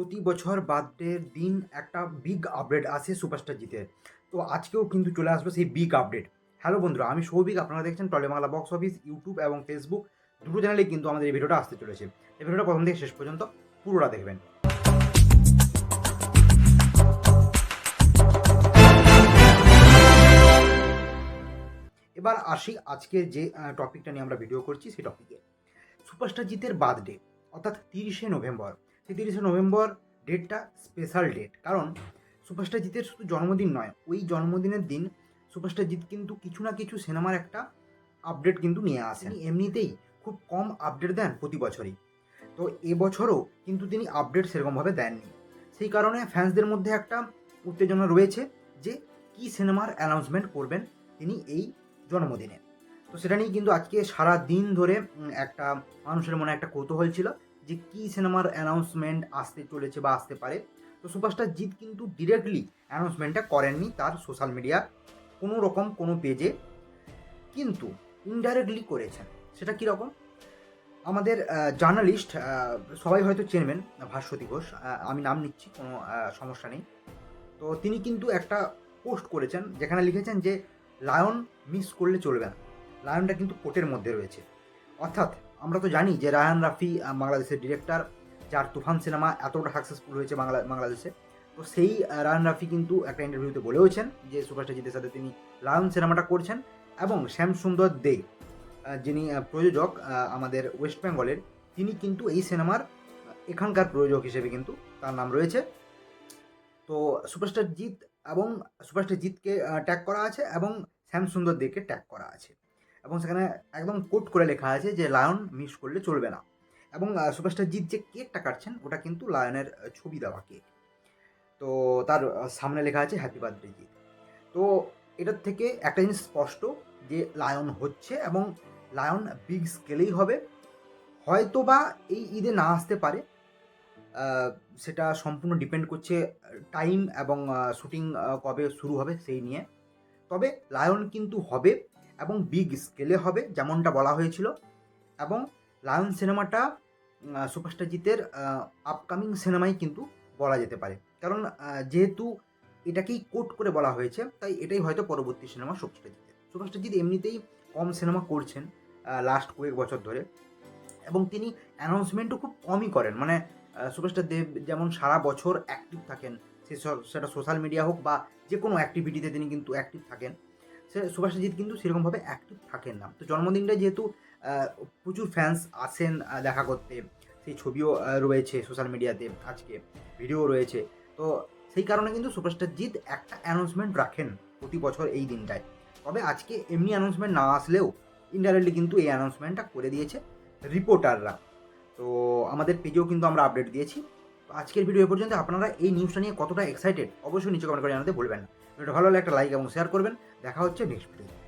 প্রতি বছর বার্থডের দিন একটা বিগ আপডেট আসে সুপারস্টার জিতে। তো আজকেও কিন্তু চলে আসবে সেই বিগ আপডেট হ্যালো বন্ধুরা, আমি সৌভিক, আপনারা দেখছেন টলে বাংলা বক্স অফিস ইউটিউব এবং ফেসবুক দুটো চ্যানেলে কিন্তু আমাদের এই ভিডিওটা আসতে চলেছে। এই ভিডিওটা প্রথম থেকে শেষ পর্যন্ত পুরোটা দেখবেন। এবার আসি আজকে যে টপিকটা নিয়ে আমরা ভিডিও করছি, সেই টপিকে সুপারস্টার জিতের বার্থডে, অর্থাৎ তিরিশে নভেম্বর। তিরিশে নভেম্বর ডেটটা স্পেশাল ডেট কারণ সুপারস্টার জিতের শুধু জন্মদিন নয়, ওই জন্মদিনের দিন সুপারস্টার জিৎ কিন্তু কিছু না কিছু সিনেমার একটা আপডেট কিন্তু নিয়ে আসেন। এমনিতেই খুব কম আপডেট দেন প্রতি বছরই। তো এবছরও কিন্তু তিনি আপডেট সেরকমভাবে দেননি। সেই কারণে ফ্যান্সদের মধ্যে একটা উত্তেজনা রয়েছে যে কী সিনেমার অ্যানাউন্সমেন্ট করবেন তিনি এই জন্মদিনে। তো সেটা নিয়ে কিন্তু আজকে সারা দিন ধরে একটা মানুষের মনে একটা কৌতূহল ছিল। যে কী সিনেমার অ্যানাউন্সমেন্ট আসতে চলেছে বা আসতে পারে। তো সুপারস্টার জিৎ কিন্তু ডিরেক্টলি অ্যানাউন্সমেন্টটা করেননি তার সোশ্যাল মিডিয়া কোনো রকম, কোনো পেজে কিন্তু ইনডাইরেক্টলি করেছেন। সেটা কীরকম আমাদের জার্নালিস্ট সবাই হয়তো চেনবেন ভাস্বতী ঘোষ। আমি নাম নিচ্ছি, কোনো সমস্যা নেই। তো তিনি কিন্তু একটা পোস্ট করেছেন, যেখানে লিখেছেন যে লায়ন মিস করলে চলবে না। লায়নটা কিন্তু কোর্টের মধ্যে রয়েছে। অর্থাৎ আমরা তো জানি যে রায়ান রাফি বাংলাদেশের ডিরেক্টর যার তুফান সিনেমা এতটা সাকসেসফুল হয়েছে বাংলা, বাংলাদেশে। তো সেই রায়ান রাফি কিন্তু একটা ইন্টারভিউতে বলেওছেন যে সুপারস্টার জিতের সাথে তিনি লায়ন সিনেমাটা করছেন এবং শ্যাম সুন্দর দে যিনি প্রযোজক আমাদের ওয়েস্ট বেঙ্গলের তিনি কিন্তু এই সিনেমার এখানকার প্রযোজক হিসেবে কিন্তু তার নাম রয়েছে। তো সুপারস্টার জিৎ এবং সুপারস্টার জিতকে ট্যাগ করা আছে এবং শ্যাম সুন্দর দেকে ট্যাগ করা আছে। এবং সেখানে একদম কোট করে লেখা আছে যে লায়ন মিস করলে চলবে না। এবং সুপারস্টার জিৎ যে কেকটা কাটছেন, ওটা কিন্তু লায়নের ছবি দেওয়া কেক তো তার সামনে লেখা আছে হ্যাপি বার্থডে জিৎ। তো এটার থেকে একটা জিনিস স্পষ্ট যে লায়ন হচ্ছে এবং লায়ন বিগ স্কেলেই হবে। হয়তো বা এই ঈদে না আসতে পারে। সেটা সম্পূর্ণ ডিপেন্ড করছে টাইম এবং শুটিং কবে শুরু হবে সেই নিয়ে। তবে লায়ন কিন্তু হবে। এবং বিগ স্কেলে হবে যেমনটা বলা হয়েছিল। এবং লায়ন সিনেমাটা আহ, সুপারস্টার জিতের আপকামিং সিনেমাই কিন্তু বলা যেতে পারে। কারণ যেহেতু এটাকেই কোট করে বলা হয়েছে তাই এটাই হয়তো পরবর্তী সিনেমা সুপারস্টার জিতের। এমনিতেই কম সিনেমা করছেন লাস্ট কয়েক বছর ধরে। এবং তিনি অ্যানাউন্সমেন্টও খুব কমই করেন। মানে সুপারস্টার দেব যেমন সারা বছর অ্যাক্টিভ থাকেন সে সেটা সোশ্যাল মিডিয়া হোক বা যে কোনো অ্যাক্টিভিটিতে তিনি কিন্তু অ্যাক্টিভ থাকেন। সুভাষজিৎ কিন্তু সেরকমভাবে অ্যাক্টিভ থাকেন না। তো জন্মদিনটা যেহেতু প্রচুর ফ্যান্স আসেন দেখা করতে, সেই ছবিও রয়েছে সোশ্যাল মিডিয়াতে আজকে ভিডিও রয়েছে। তো সেই কারণে কিন্তু সুপারস্টার জিৎ একটা অ্যানাউন্সমেন্ট রাখেন প্রতি বছর এই দিনটায়। তবে আজকে এমনি অ্যানাউন্সমেন্ট না আসলেও ইনডাইরেক্টলি কিন্তু এই অ্যানাউন্সমেন্টটা করে দিয়েছে রিপোর্টাররা তো আমাদের পেজেও কিন্তু আমরা আপডেট দিয়েছি। আজকের ভিডিও পর্যন্ত আপনারা এই নিউজটা নিয়ে কতটা এক্সাইটেড অবশ্যই নিচে কমেন্ট করে জানাতে ভুলবেন না। ভিডিওটা ভালো লাগলে একটা লাইক এবং শেয়ার করবেন। দেখা হচ্ছে নেক্সট ভিডিও